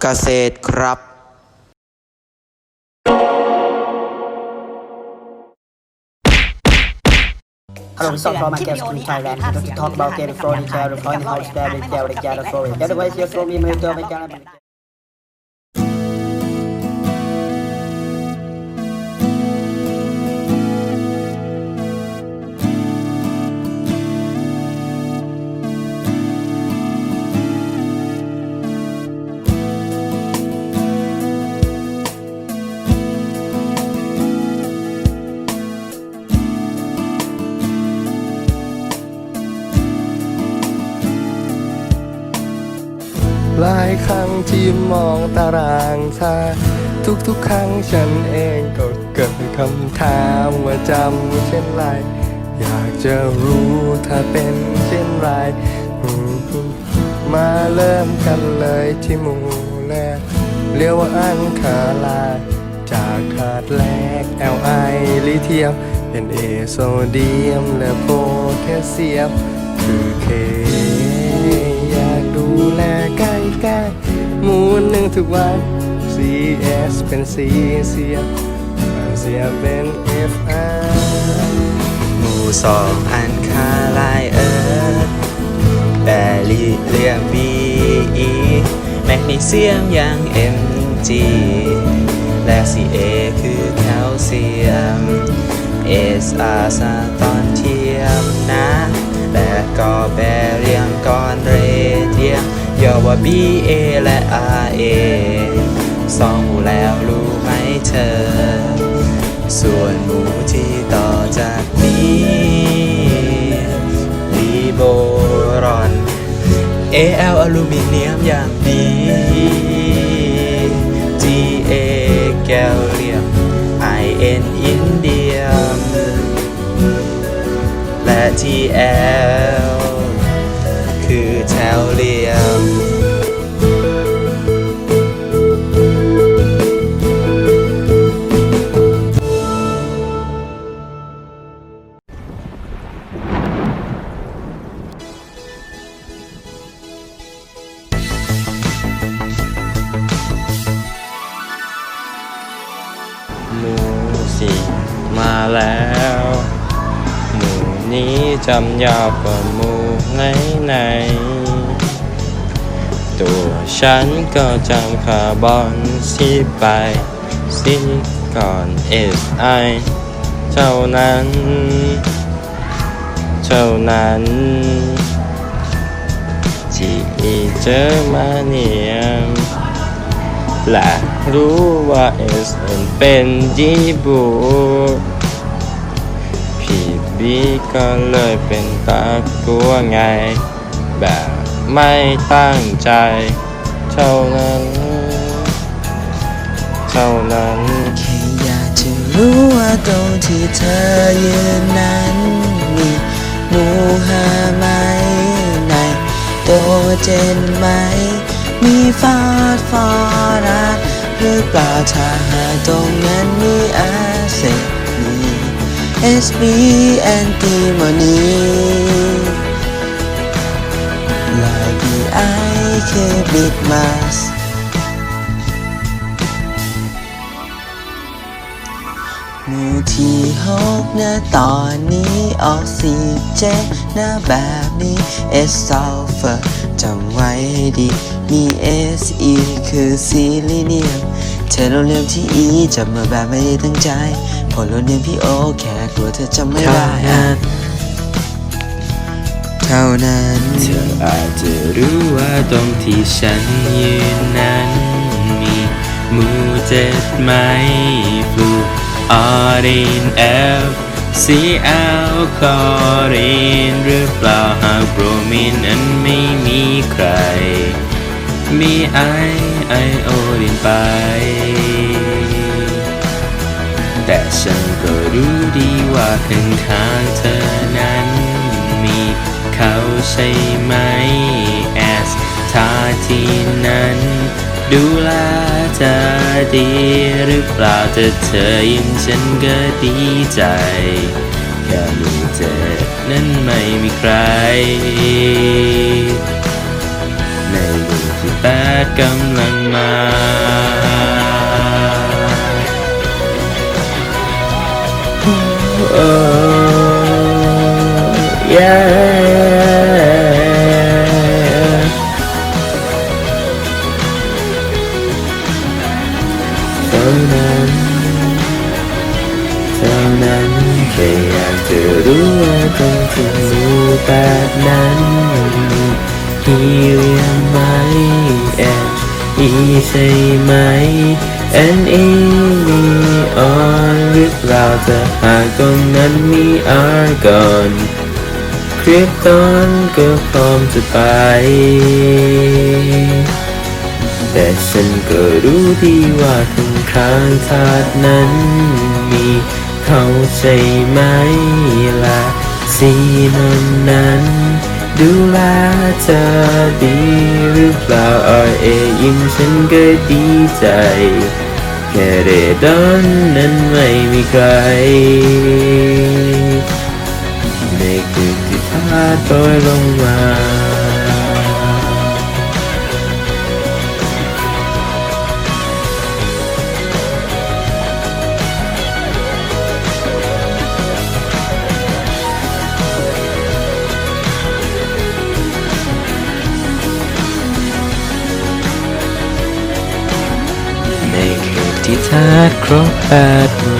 เกษตรครับ Hello, what's up, from my guest from Thailand. We're going to talk about getting floor in the floor in the house, there, the there, the there, floor. Get away, your floor, me, me, do, me, do, หลายครั้งที่มองตารางชาทุกๆครั้งฉันเองก็เกิดคำถามว่าจำเช่นไร อยากจะรู้ถ้าเป็นเช่นไร มาเริ่มกันเลยที่หมู่แรกเรียกว่าอันคาลา จากถาดแรก Li ลิเทียม เป็นเอโซเดียมและโพแทสเซียม คือเคอยากดูแลใกล้ ๆหมูหนึ่งทุกวัน CS เป็นซีเสียเสียเป็น FR หมู่สองอันคาไลเอิร์แบริเลียม BE แมกนีเซียมยัง Mg และ Ca คือแคลเซียม SR สตอนเทียมนะ และก็แบเรียมก้อนเร ว่า BA และ RA สองหมู่แล้วรู้ไหมเธอ ส่วนหมูที่ต่อจากนี้ลีโบรอน AL อลูมิเนียมอย่างดี GA แกลเลียม IN อินเดียม และ TL คือแทลเลีย หมูสี่มาแล้ว หมูนี้จำยาวกว่าหมูไหนไหนๆตัวฉันก็จำคาร์บอนที่ไปซิก่อน SI เท่านั้น เท่านั้น จีเจอมาเนียม และรู้ว่า SN เป็นดีบูพี่บีก็เลยเป็นตากลัวไง แบบไม่ตั้งใจ เท่านั้น เท่านั้นแค่อยากจะรู้ว่าตรงที่เธอยืนนั้นมีหมูหาไหมในตัวเจนไหม มีฟาดฟอระหรือเปล่าถ้าหาตรงนั้นมีอาเซมี SB แอนติมอนีและ PI คือบิ๊กมาสหมู่ที่หกนะตอนนี้ออกซิเจนนะแบบนี้ S sulfur จำไว้ให้ดี มี Se คือซิลิเนียมเทโลเนียมที่ E จำมาแบบไม่ได้ตั้งใจโพโลเนียมพี่โอแค่กลัวเธอจำไม่ได้เท่านั้นเธออาจจะรู้ว่าตรงที่ฉันยืนนั้นมีหมูเจ็ดไหมฟลูออรินเอฟ ซีแอลคลอรินหรือเปล่าหากโบรมินนั้นไม่มีใคร มีไอไอโอดินไป แต่ฉันก็รู้ดีว่าข้างข้างเธอนั้นมีเขาใช่ไหมแอสทาทีนั้น ดูแลเธอดีหรือเปล่าแต่เธอยิ้มฉันก็ดีใจแค่มีเธอนั้นไม่มีใคร ในหมู่ที่แปดกำลังมา Oh, yeah. แค่อยากจะรู้ว่าตรงที่หมูแปดนั้นมีฮีเลียไหมแอนอีใช่ไหมแอนอีมีออนหรือเปล่าจะหากตรงนั้นมีอาร์ก่อนคริปตอนก็พร้อมจะไป แต่ฉันก็รู้ดีว่าข้างข้างๆธาตุนั้นมี เขาใช่ไหมล่ะสีนนนั้น ดูแลเธอดีหรือเปล่า R A ยิ้มฉันก็ดีใจ แค่เรดอนนั้นไม่มีใครในคืนที่พาดโปรยลงมา ใน